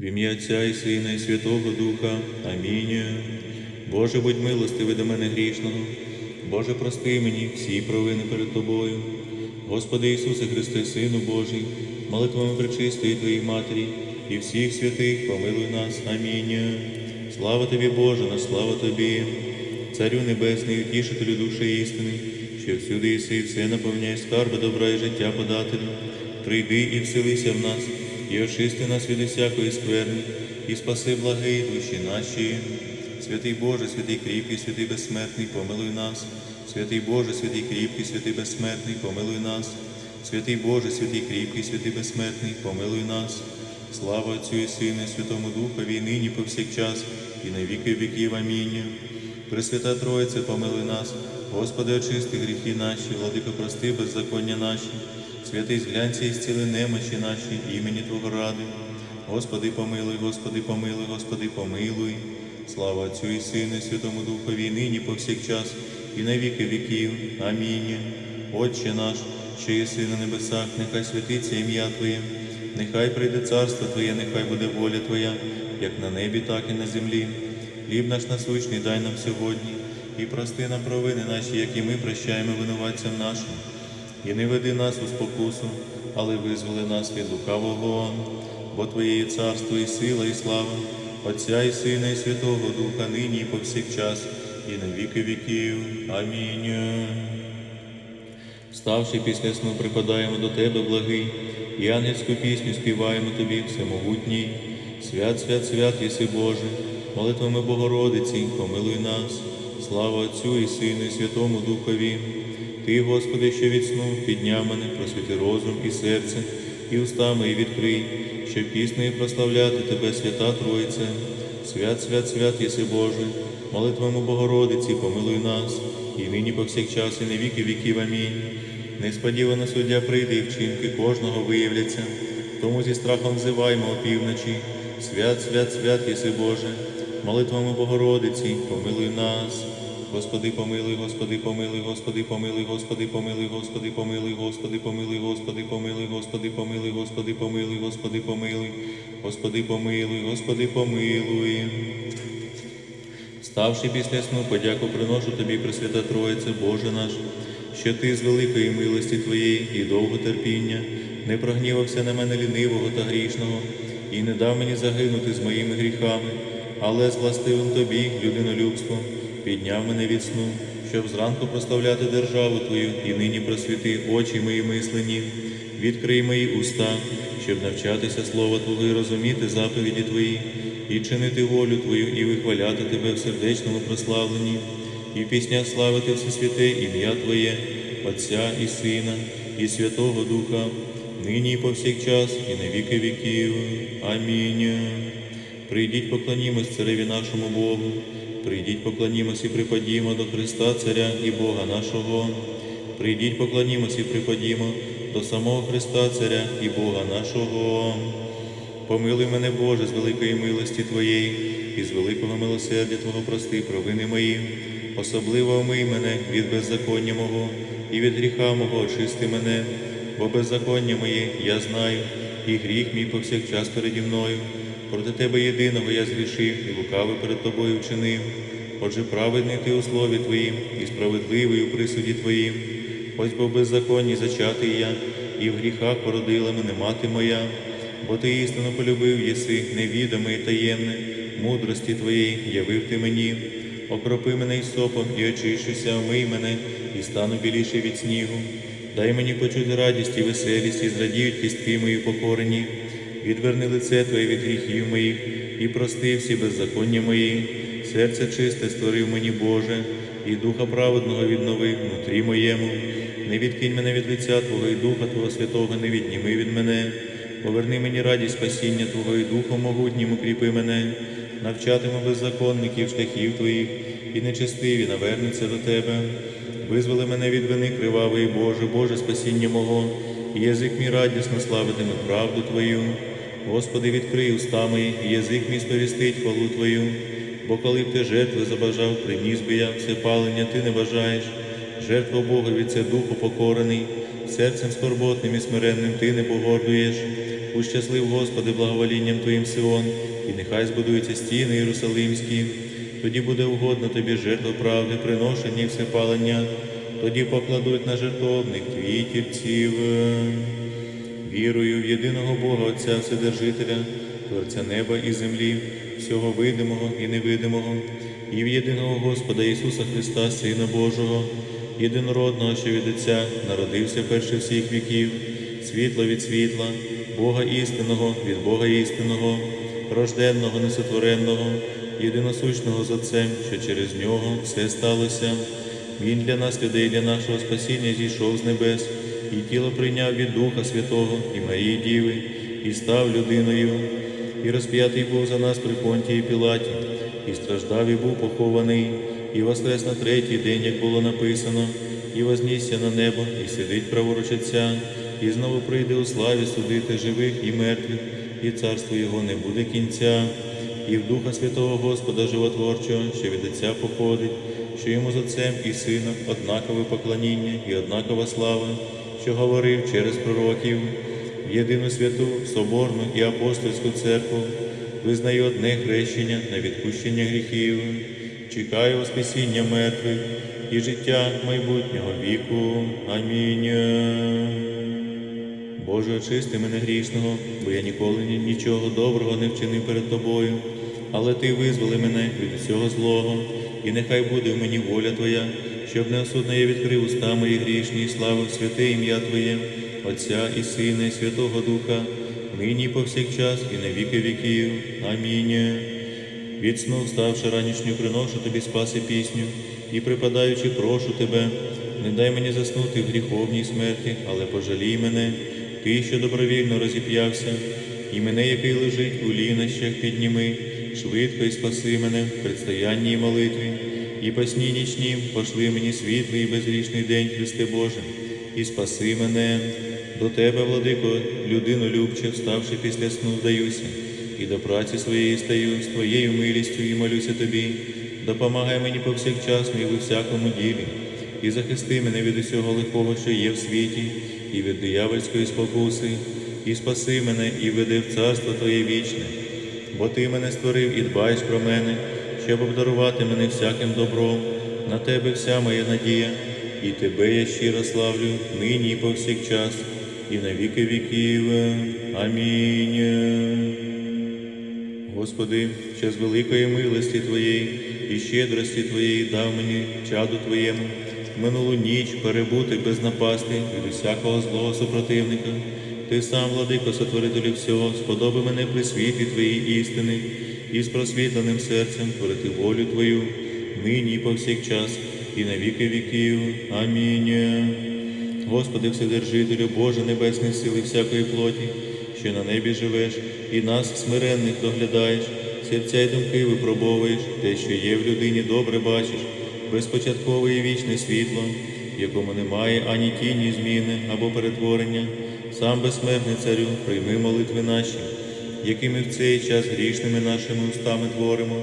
В ім'я Отця і Сина, і Святого Духа. Амінь. Боже, будь милостивий до мене грішного. Боже, прости мені всі провини перед Тобою. Господи Ісусе Христе, Сину Божий, молитвами пречистої Твоїй Матері і всіх святих помилуй нас. Амінь. Слава Тобі, Боже, на слава Тобі, Царю Небесний, утішителю душі істини, що всюди єси все наповняє скарби добра і життя подателю. Прийди і вселися в нас, і очисти нас від усякої скверни, і спаси благи душі наші. Святий Боже, святий кріпкий, святий безсмертний, помилуй нас. Святий Боже, святий кріпкий, святий безсмертний, помилуй нас. Святий Боже, святий кріпкий, святий безсмертний, помилуй нас. Слава Отцю і Сину, Святому Духові, і нині повсякчас, і на віки віків. Амінь. Пресвята Троїце, помилуй нас, Господи, очисти гріхи наші, владико, прости, беззаконня наші, святий зглянься і зціли немочі наші, імені Твого ради. Господи, помилуй, Господи, помилуй, Господи, помилуй. Слава Отцю і Сину, і Святому Духові, і нині повсякчас, і на віки віків. Амінь. Отче наш, що єси на небесах, нехай святиться ім'я Твоє, нехай прийде царство Твоє, нехай буде воля Твоя, як на небі, так і на землі. Хліб наш насущний дай нам сьогодні, і прости нам провини наші, які ми прощаємо винуватцям нашим. І не веди нас у спокусу, але визволи нас від лукавого, бо Твоє є царство і сила, і слава, Отця і Сина, і Святого Духа, нині і повсякчас, і на віки віків. Амінь. Ставши після сну, припадаємо до Тебе, благий, і ангельську пісню співаємо Тобі, всемогутній. Свят, свят, свят, єси Боже, молитвами Богородиці, помилуй нас. Слава Отцю і Сину, і Святому Духові. Ти, Господи, що від сну підняв мене, просвіти розум і серце, і уста мої відкрий, щоб піснею прославляти Тебе, свята Тройце. Свят, свят, свят, єси Боже, молитвами Богородиці, помилуй нас, і нині повсякчас, і на віки віків. Амінь. Несподівано суддя прийде, і вчинки кожного виявляться, тому зі страхом взиваймо опівночі. Свят, свят, свят, єси Боже, молитвами Богородиці, помилуй нас. Господи, помилуй, Господи, помилуй, Господи, помилуй, Господи, помилуй, Господи, помилуй, Господи, помилуй, Господи, помилуй, Господи, помилуй, Господи, помилуй, Господи, помилуй, Господи, помилуй, Господи, помилуй. Ставши після сну, подяку приношу Тобі, Пресвята Троїце, Боже наш, що Ти з великої милості Твоєї і довго терпіння не прогнівався на мене лінивого та грішного, і не дав мені загинути з моїми гріхами, але з властивим Тобі, людинолюбством, підняв мене від сну, щоб зранку прославляти державу Твою і нині просвіти очі мої мислені, відкрий мої уста, щоб навчатися Слова Твого і розуміти заповіді Твої, і чинити волю Твою, і вихваляти Тебе в сердечному прославленні, і в піснях славити всесвяте ім'я Твоє, Отця і Сина, і Святого Духа, нині і повсякчас, і на віки віків. Амінь. Прийдіть, поклонімось цареві нашому Богу, прийдіть, поклонімось і припадімо до Христа, Царя і Бога нашого. Прийдіть, поклонімось і припадімо до самого Христа, Царя і Бога нашого. Помилуй мене, Боже, з великої милості Твоєї і з великого милосердя Твого прости провини мої. Особливо омий мене від беззаконня мого і від гріха мого очисти мене, бо беззаконня моє я знаю, і гріх мій повсякчас переді мною. Проти Тебе єдиного я згрішив і лукавий перед Тобою вчинив. Отже, праведний ти у слові Твоїм і справедливий у присуді Твоїм. Ось бо беззаконні зачатий я, і в гріхах породила мене мати моя, бо ти істину полюбив єси, невідоме і таємне, мудрості Твоєї явив ти мені. Окропи мене й сопом, і очищуся, омий мене, і стану біліше від снігу. Дай мені почути радість і веселість, і зрадіють кістки мої покорені. Відверни лице Твоє від гріхів моїх, і прости всі беззаконня мої. Серце чисте створив мені, Боже, і духа праведного віднови внутрі моєму. Не відкинь мене від лиця Твого і Духа Твого Святого, не відніми від мене. Поверни мені радість спасіння Твого і Духом могутнім укріпи мене, навчатиму беззаконників шляхів Твоїх, і нечестиві навернуться до Тебе. Визволи мене від вини кривавої, Боже, Боже, спасіння мого, і язик мій радісно славитиме правду Твою. Господи, відкрий уста мої, і язик мій сповістить хвалу Твою. Бо коли б ти жертви забажав, приніс би я все палення, ти не бажаєш. Жертва Богові це духу покорений, серцем скорботним і смиренним ти не погордуєш. Ущаслив, Господи, благоволінням Твоїм Сион, і нехай збудуються стіни Єрусалимські. Тоді буде угодно тобі жертва правди, приношення і всепалення, тоді покладуть на жертовник твій тільців. Вірую в єдиного Бога Отця Вседержителя, Творця неба і землі, всього видимого і невидимого, і в єдиного Господа Ісуса Христа, Сина Божого, єдинородного, що від Отця народився перше всіх віків, світло від світла, Бога істинного від Бога істинного, рожденного, несотвореного, єдиносущного з Отцем, що через нього все сталося. Він для нас, людей, для нашого спасіння зійшов з небес, і тіло прийняв від Духа Святого і Марії Діви, і став людиною, і розп'ятий був за нас при Понтії Пілаті, і страждав, і був похований, і воскрес на третій день, як було написано, і вознісся на небо, і сидить праворуч Отця, і знову прийде у славі судити живих і мертвих, і царство Його не буде кінця, і в Духа Святого Господа Животворчого, що від Отця походить, що йому з Отцем і Сином однакове поклоніння і однакова слава, що говорив через пророків, в єдину святу, соборну і апостольську церкву, визнаю одне хрещення на відпущення гріхів, чекаю Воскресіння мертвих і життя майбутнього віку. Амінь. Боже, очисти мене грішного, бо я ніколи нічого доброго не вчинив перед Тобою, але Ти визволи мене від всього злого, і нехай буде в мені воля Твоя, щоб неосудно я відкрив уста мої грішні і славив святе ім'я Твоє, Отця і Сина, і Святого Духа, нині і повсякчас, і на віки віків. Амінь. Від сну, вставши ранішню, приношу тобі спаси пісню, і припадаючи, прошу тебе, не дай мені заснути в гріховній смерті, але пожалій мене, ти, що добровільно розіп'явся, і мене, який лежить у лінощах, підніми, швидко і спаси мене в предстоянній молитві, і по сні нічнім пошли мені світлий і безгрішний день, Христе Боже, і спаси мене. До тебе, владико, людину любче, вставши після сну, вдаюся, і до праці своєї стаю з твоєю милістю і молюся тобі. Допомагай мені повсякчасно і у всякому ділі, і захисти мене від усього лихого, що є в світі, і від диявольської спокуси, і спаси мене, і веди в царство Твоє вічне, бо Ти мене створив і дбаєш про мене, щоб обдарувати мене всяким добром. На тебе вся моя надія, і тебе я щиро славлю нині і повсякчас, і на віки віків. Амінь. Господи, з великої милості Твоєї і щедрості Твоєї дав мені чаду Твоєму минулу ніч перебути без напасти від усякого злого супротивника. Ти сам, владико, сотворителю всього, сподоби мене при світлі Твоєї істини і з просвітленим серцем творити волю Твою, нині і повсякчас, і на віки віків. Амінь. Господи, Вседержителю, Боже Небесних сили всякої плоті, що на небі живеш, і нас, смиренних, доглядаєш, серця й думки випробовуєш, те, що є в людині, добре бачиш, безпочаткове і вічне світло, якому немає ані тіні зміни або перетворення, сам безсмертний царю, прийми молитви наші, якими в цей час грішними нашими устами творимо,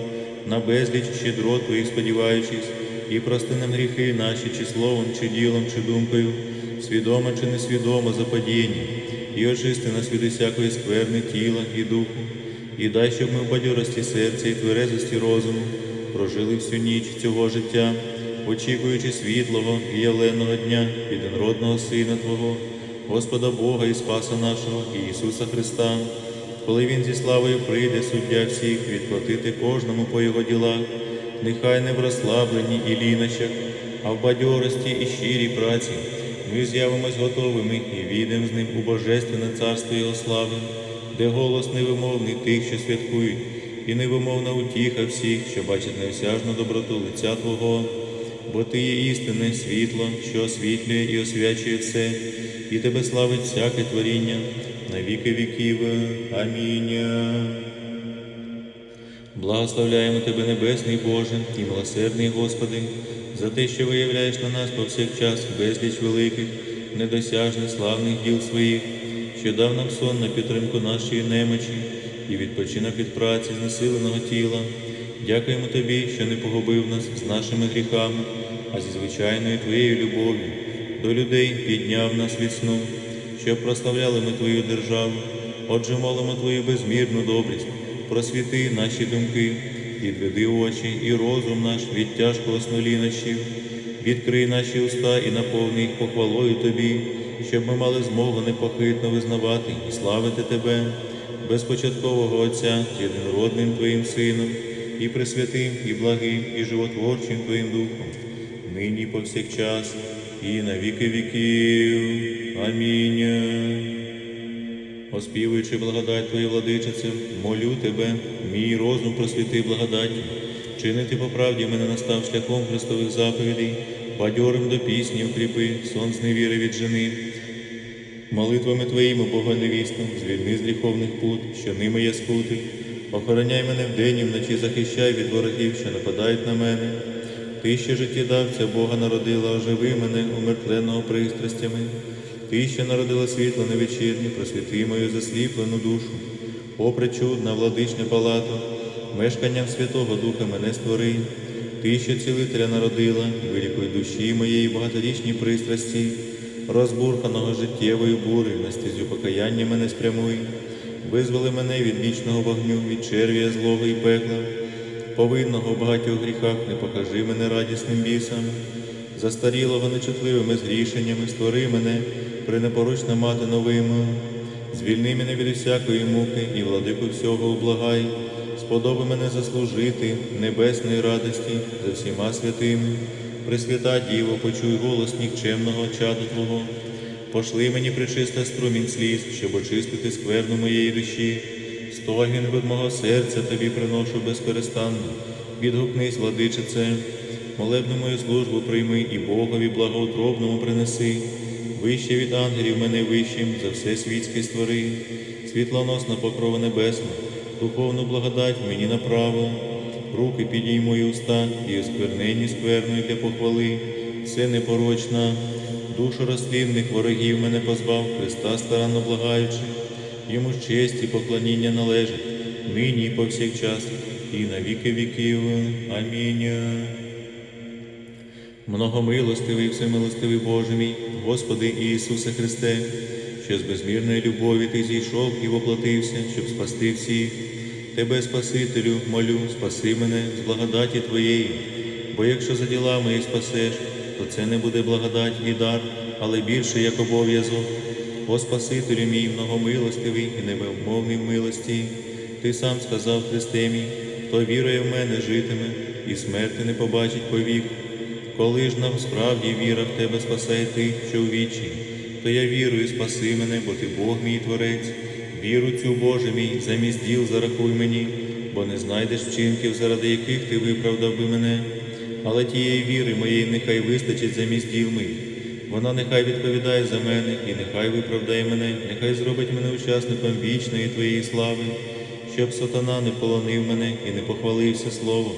на безліч щедрот Твоїх сподіваючись, і прости нам гріхи наші, чи словом, чи ділом, чи думкою, свідомо чи несвідомо западіння, і очисти нас від усякої скверни тіла і духу, і дай, щоб ми в бадьорості серця і тверезості розуму прожили всю ніч цього життя, очікуючи світлого і явленого дня єдинородного Сина Твого, Господа Бога і Спаса нашого Ісуса Христа, коли Він зі славою прийде, суддя всіх, відплатити кожному по його ділах, нехай не в розслабленні і лінощах, а в бадьорості і щирій праці. Ми з'явимось готовими і війдемо з ним у Божественне царство Його слави, де голос невимовний тих, що святкують, і невимовна утіха всіх, що бачать неосяжну доброту лиця Твого, бо Ти є істинне світло, що освітлює і освячує все, і Тебе славить всяке творіння на віки віків. Амінь. Благословляємо Тебе, Небесний Боже і милосердний Господи, за те, що виявляєш на нас повсякчас безліч великих, недосяжних славних діл своїх, що дав нам сон на підтримку нашої немочі і відпочинок від праці знесиленого тіла. Дякуємо Тобі, що не погубив нас з нашими гріхами, а зі звичайною Твоєю любов'ю до людей підняв нас від сну, щоб прославляли ми Твою державу. Отже, молимо Твою безмірну добрість, просвіти наші думки, відведи очі і розум наш від тяжкого сну лінощів, відкрий наші уста і наповни їх похвалою Тобі, щоб ми мали змогу непохитно визнавати і славити Тебе, безпочаткового Отця єдинородним Твоїм Сином, і пресвятим, і благим, і животворчим Твоїм Духом, нині повсякчас, і на віки віків. Амінь. Оспівуючи благодать Твою, владичице, молю Тебе, мій розум просвіти благодаттю, чинити по правді мене настав шляхом Христових заповідей, бадьорим до пісні укріпи, сон з невіри віджени. Молитвами Твоїми, Бога невістом, звільни з гріховних пут, що ними є скутих. Охороняй мене вдень і вночі захищай від ворогів, що нападають на мене. Ти, що життєдавця Бога народила, оживи мене, умертвленого пристрастями. Ти, що народила світло невечірнє, просвіти мою засліплену душу. О, пречудна, владичня палато, мешканням Святого Духа мене створи. Ти, що цілителя народила, вилікуй душі моєї багаторічній пристрасті, розбурханого життєвою бурею на стезю покаяння мене спрямуй. Визволи мене від вічного вогню, від червія злого і пекла, повинного в багатьох гріхах, не покажи мене радісним бісам, застарілого нечутливими згрішеннями, створи мене, пренепорочна мати новими, звільни мене від усякої муки і владику всього облагай, сподоби мене заслужити небесної радості за всіма святими. Пресвята Діво, почуй голос нікчемного чаду Твого. Пошли мені причиста струмінь сліз, щоб очистити скверну моєї душі. Стогін від мого серця тобі приношу безперестанно. Відгукнись, владичице, молебну мою службу прийми і Богові благоутробному принеси. Вище від ангелів мене вищим, за все світське створи, світлоносна покрова небесна, духовну благодать мені направила. Руки підійму і уста, і осквернені скверною для похвали, все непорочна, душу розслідних ворогів мене позбав, Христа старанно благаючи, йому ж честь і поклоніння належить, нині і повсякчас, і на віки віків. Амінь. Многомилостивий, всемилостивий Боже мій, Господи Ісусе Христе, що з безмірної любові Ти зійшов і воплотився, щоб спасти всіх. Тебе, Спасителю, молю, спаси мене з благодаті Твоєї, бо якщо за діла мої спасеш, то це не буде благодать і дар, але більше як обов'язок. О Спасителю мій, многомилостивий і невимовний в милості, Ти сам сказав Христе хто вірує в мене, житиме, і смерти не побачить повік. Коли ж нам справді віра в Тебе спасає тих, що у вічі, то я вірую, спаси мене, бо Ти Бог мій Творець. Віру цю, Боже мій, замість діл зарахуй мені, бо не знайдеш вчинків, заради яких ти виправдав би мене. Але тієї віри моєї нехай вистачить замість діл моїх. Вона нехай відповідає за мене і нехай виправдає мене, нехай зробить мене учасником вічної Твоєї слави, щоб сатана не полонив мене і не похвалився словом,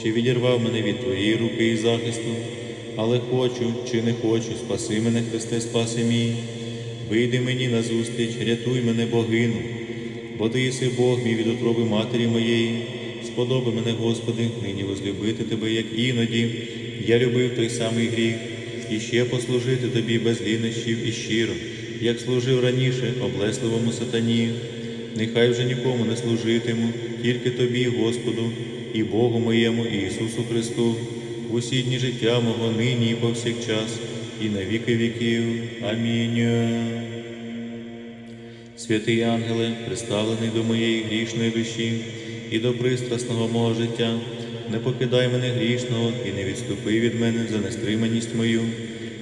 що відірвав мене від Твоєї руки і захисту. Але хочу чи не хочу, спаси мене, Христе, спаси мій. Вийди мені назустріч, рятуй мене, богину, бо ти єси Бог мій від утроби матері моєї. Сподоби мене, Господи, нині возлюбити Тебе, як іноді. Я любив той самий гріх, і ще послужити Тобі без лінощів і щиро, як служив раніше облесливому сатані. Нехай вже нікому не служитиму, тільки Тобі, Господу, і Богу моєму, і Ісусу Христу, в усі дні життя мого нині і повсякчас, і на віки віків. Амінь. Святий ангеле, приставлений до моєї грішної душі і до пристрасного мого життя, не покидай мене грішного і не відступи від мене за нестриманість мою,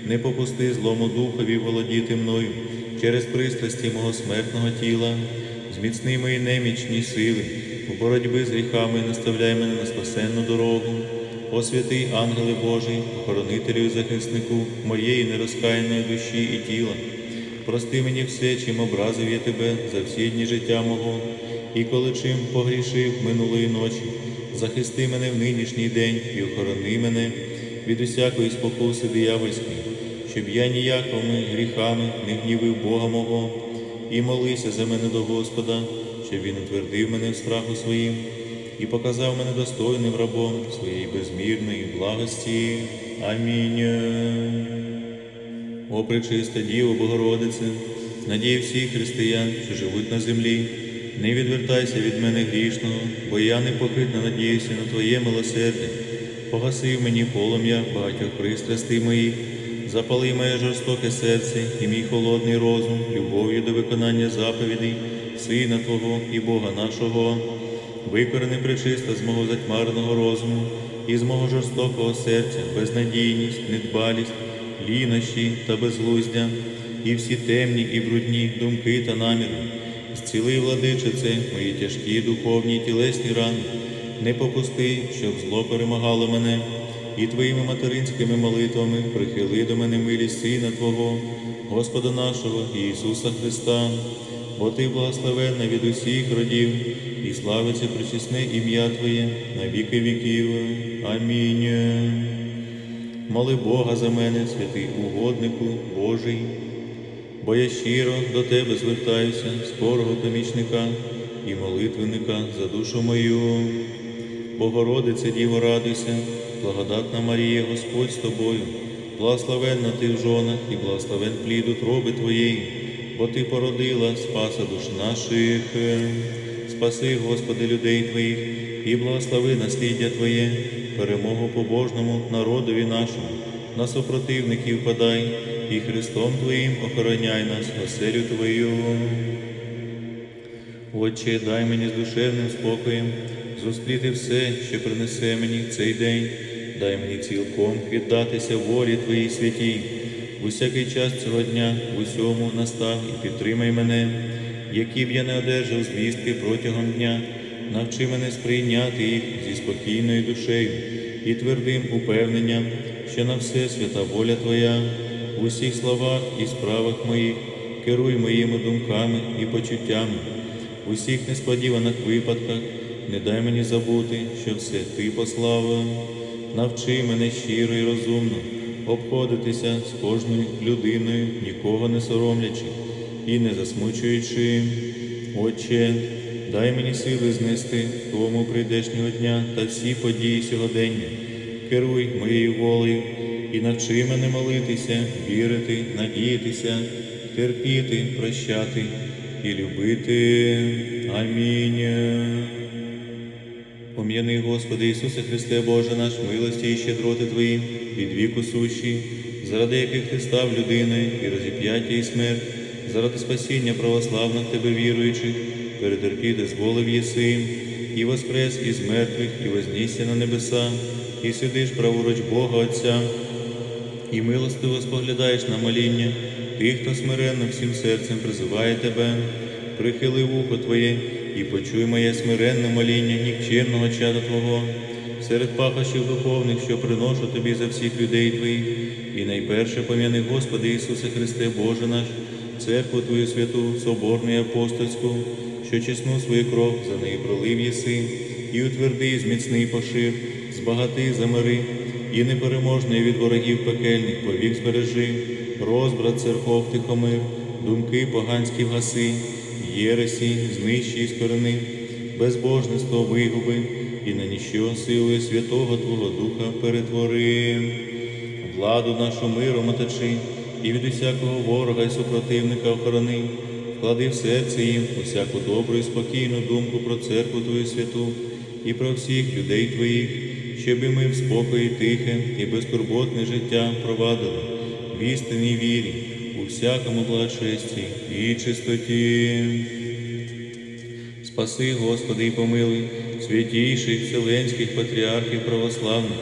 не попусти злому духові володіти мною через пристрасті мого смертного тіла, зміцни мої немічні сили, у боротьби з гріхами наставляй мене на спасенну дорогу. О святий ангеле Божий, охоронителю і захиснику моєї нерозкаяної душі і тіла, прости мені все, чим образив я тебе за всі дні життя мого, і коли чим погрішив минулої ночі, захисти мене в нинішній день і охорони мене від усякої спокуси диявольської, щоб я ніякими гріхами не гнівив Бога мого, і молися за мене до Господа, щоб Він утвердив мене в страху своїм і показав мене достойним рабом своєї безмірної благості. Амінь. О, пречиста Діво Богородице, надії всіх християн, що живуть на землі. Не відвертайся від мене грішного, бо я непохитно надіюся на Твоє милосердя. Погаси в мені полум'я багатьох пристрастей моїх, запали моє жорстоке серце і мій холодний розум, любов'ю до виконання заповідей, Сина Твого і Бога нашого. Викорени причиста з мого затьмареного розуму і з мого жорстокого серця, безнадійність, недбалість, лінощі та безглуздя, і всі темні і брудні думки та наміри. Зціли, владичице, мої тяжкі духовні тілесні рани, не попусти, щоб зло перемагало мене, і твоїми материнськими молитвами прихили до мене милість Сина Твого, Господа нашого Ісуса Христа, бо Ти благословенна від усіх родів, і славиться причесне ім'я Твоє на віки віків. Амінь. Моли Бога за мене, святий угоднику Божий, бо я щиро до Тебе звертаюся, скорого помічника і молитвенника за душу мою. Богородице, Діво, радуйся, благодатна Марія, Господь з тобою, благословенна ти в жонах і благословен плід утроби Твоєї, бо Ти породила спаса душ наших. Спаси, Господи, людей Твоїх, і благослови насліддя Твоє, перемогу побожному народові нашому, на супротивників подай, і Христом Твоїм охороняй нас, оселю Твою. Отче, дай мені з душевним спокоєм зустріти все, що принесе мені цей день, дай мені цілком віддатися волі Твоїй святій. Усякий час цього дня, в усьому настав і підтримай мене, які б я не одержав звістки протягом дня, навчи мене сприйняти їх зі спокійною душею і твердим упевненням, що на все свята воля Твоя, в усіх словах і справах моїх, керуй моїми думками і почуттями. В усіх несподіваних випадках не дай мені забути, що все ти послав. Навчи мене щиро і розумно обходитися з кожною людиною, нікого не соромлячи і не засмучуючи. Отче, дай мені сили знести тому прийдешнього дня та всі події сьогодення. Керуй моєю волею і навчи мене молитися, вірити, надіятися, терпіти, прощати і любити. Амінь. Пом'яни, Господи Ісусе Христе, Боже наш, милості і щедроти Твої, від віку сущі, заради яких Ти став людиною і розіп'яття і смерть, заради спасіння православних Тебе віруючих, перетерпіти зволив єси, і воскрес із мертвих, і вознісся на небеса, і сидиш праворуч Бога Отця, і милостиво споглядаєш на моління. Тих, хто смиренно всім серцем призиває Тебе, прихили вухо Твоє і почуй моє смиренне моління нікчемного чада Твого, серед пахощів духовних, що приношу Тобі за всіх людей Твоїх, і найперше пом'яни Господи Ісусе Христе, Боже наш, церкву Твою святу, соборну і апостольську, що чесну свою кров за неї пролив єси, і утверди, зміцний пошир, збагати, замири, і непереможний від ворогів пекельних повік збережи, розбрат церков тихомир, думки поганські вгаси, єресі, знищи і скорени, безбожництво вигуби, і на ніщо силою Святого Твого Духа перетвори, владу нашу миром оточи, і від усякого ворога і супротивника охорони, вклади в серце їм усяку добру і спокійну думку про церкву Твою святу і про всіх людей Твоїх, щоб ми в спокої тихе і безтурботне життя провадили в істинній вірі, у всякому благочесті і чистоті. Спаси, Господи, і помилуй святійших вселенських патріархів православних,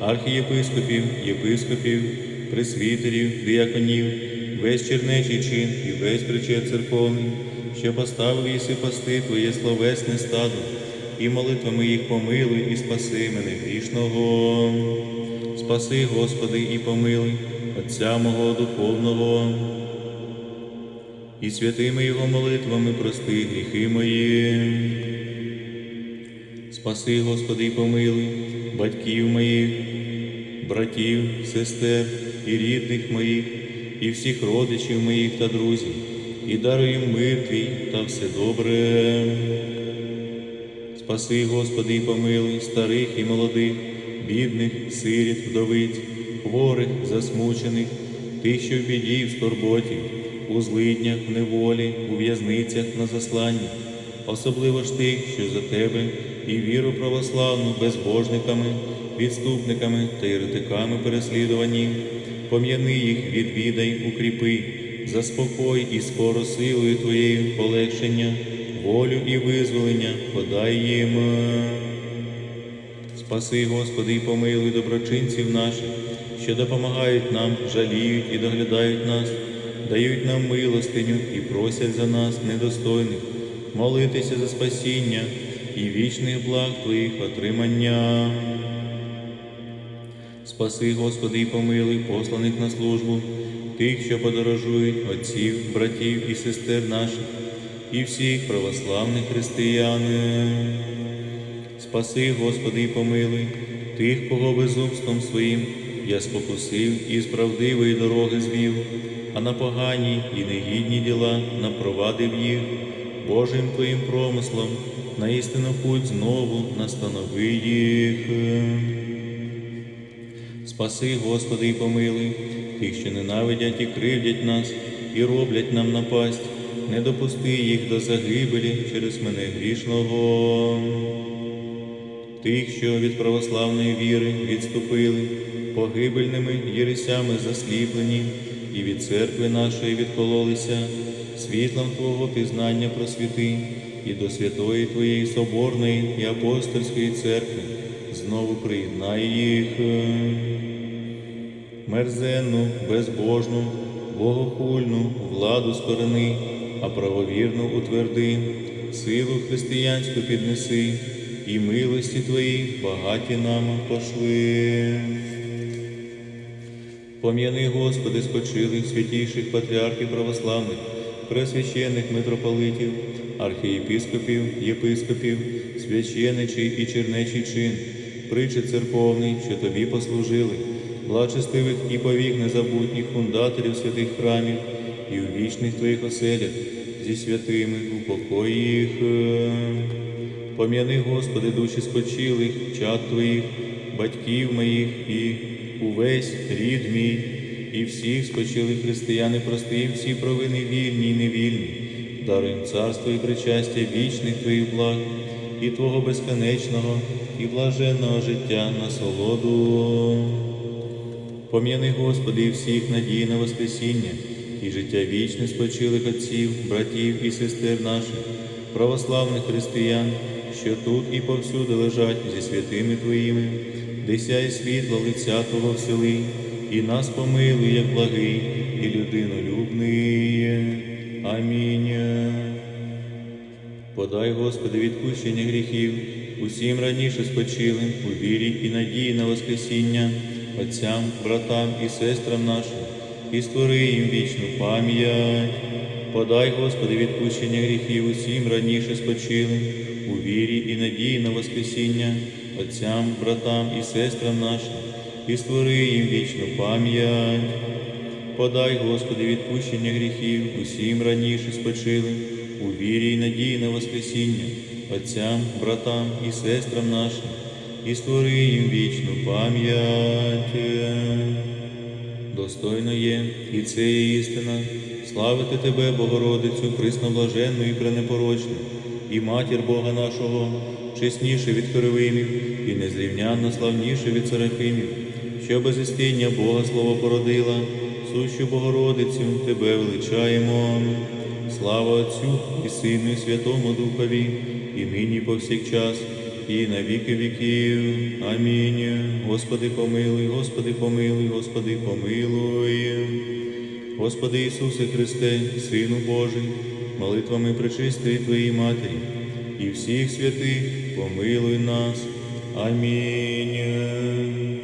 архієпископів, єпископів, пресвітерів, діаконів, весь чернечий чин і весь причет церковний, що поставив єси пасти Твоє словесне стадо, і молитвами їх помилуй і спаси мене грішного. Спаси, Господи, і помилуй Отця мого духовного і святими Його молитвами прости гріхи мої. Спаси, Господи, і помилуй батьків моїх, братів, сестер і рідних моїх, і всіх родичів моїх та друзів, і даруй їм мир Твій та все добре. Спаси, Господи, і помилуй старих і молодих, бідних, сиріт, вдовиць, хворих, засмучених, тих, що в біді в скорботі, у злиднях, в неволі, у в'язницях на засланні, особливо ж тих, що за тебе і віру православну безбожниками, відступниками та єретиками переслідувані. Пом'яни їх, відвідай, укріпи, заспокой і скоро силою Твоєю полегшення, волю і визволення подай їм. Спаси, Господи, і помилуй доброчинців наших, що допомагають нам, жаліють і доглядають нас, дають нам милостиню і просять за нас недостойних, молитися за спасіння і вічних благ Твоїх отримання. Спаси, Господи, і помилуй посланих на службу, тих, що подорожують, отців, братів і сестер наших, і всіх православних християн. Спаси, Господи, і помилуй тих, кого безумством своїм я спокусив і з правдивої дороги звів, а на погані і негідні діла напровадив їх Божим Твоїм промислом, на істину путь знову настанови їх. Спаси, Господи, і помилуй тих, що ненавидять і кривдять нас, і роблять нам напасть, не допусти їх до загибелі через мене грішного. Тих, що від православної віри відступили, погибельними єресями засліплені, і від церкви нашої відкололися, світлом Твого пізнання просвіти, і до святої Твоєї Соборної і апостольської церкви знову приєднай їх мерзенну, безбожну, богохульну владу скорени, а правовірну утверди, силу християнську піднеси, і милості Твої багаті нам пошли. Пом'яни, Господи, спочилих святійших патріархів православних, пресвящених митрополитів, архієпископів, єпископів, священичий і чернечий чин, причет церковний, що тобі послужили, благочестивих і повік незабутніх фундаторів святих храмів і у вічних твоїх оселях зі святими упокой їх. Пом'яни, Господи, душі спочилих, чад Твоїх, батьків моїх і увесь рід мій, і всіх спочилих християн, і прости їм всі провини вільні і невільні, даруй царство і причастя вічних Твоїх благ, і Твого безконечного і блаженного життя насолоду. Пом'яни, Господи, і всіх надій на Воскресіння, і життя вічне спочилих отців, братів і сестер наших, православних християн, що тут і повсюди лежать зі святими Твоїми, де сяє світло лиця Твого всели, і нас помилуй, як благий і людинолюбний. Амінь. Подай, Господи, відпущення гріхів, усім раніше спочилим у вірі і надії на Воскресіння, отцям, братам і сестрам нашим, і створи їм вічну пам'ять. Подай, Господи, відпущення гріхів усім раніше спочилим у вірі і надії на Воскресіння, отцям, братам і сестрам нашим, і створи їм вічну пам'ять. Подай, Господи, відпущення гріхів усім раніше спочилим у вірі і надії на Воскресіння, отцям, братам і сестрам нашим, і створи їм вічну пам'ять. Достойно є, і це є істина, славити Тебе, Богородицю, присноблаженну і пренепорочну, і матір Бога нашого, чесніше від Херовимів, і незрівнянно славніше від Серафимів, що без істиння Бога Слово породила, сущу Богородицю Тебе величаємо. Слава Отцю і Сину, і Святому Духові, і нині повсякчас, і на віки віків. Амінь. Господи, помилуй, Господи, помилуй, Господи, помилуй. Господи Ісусе Христе, Сину Божий, молитвами пречистої Твоїй Матері і всіх святих помилуй нас. Амінь.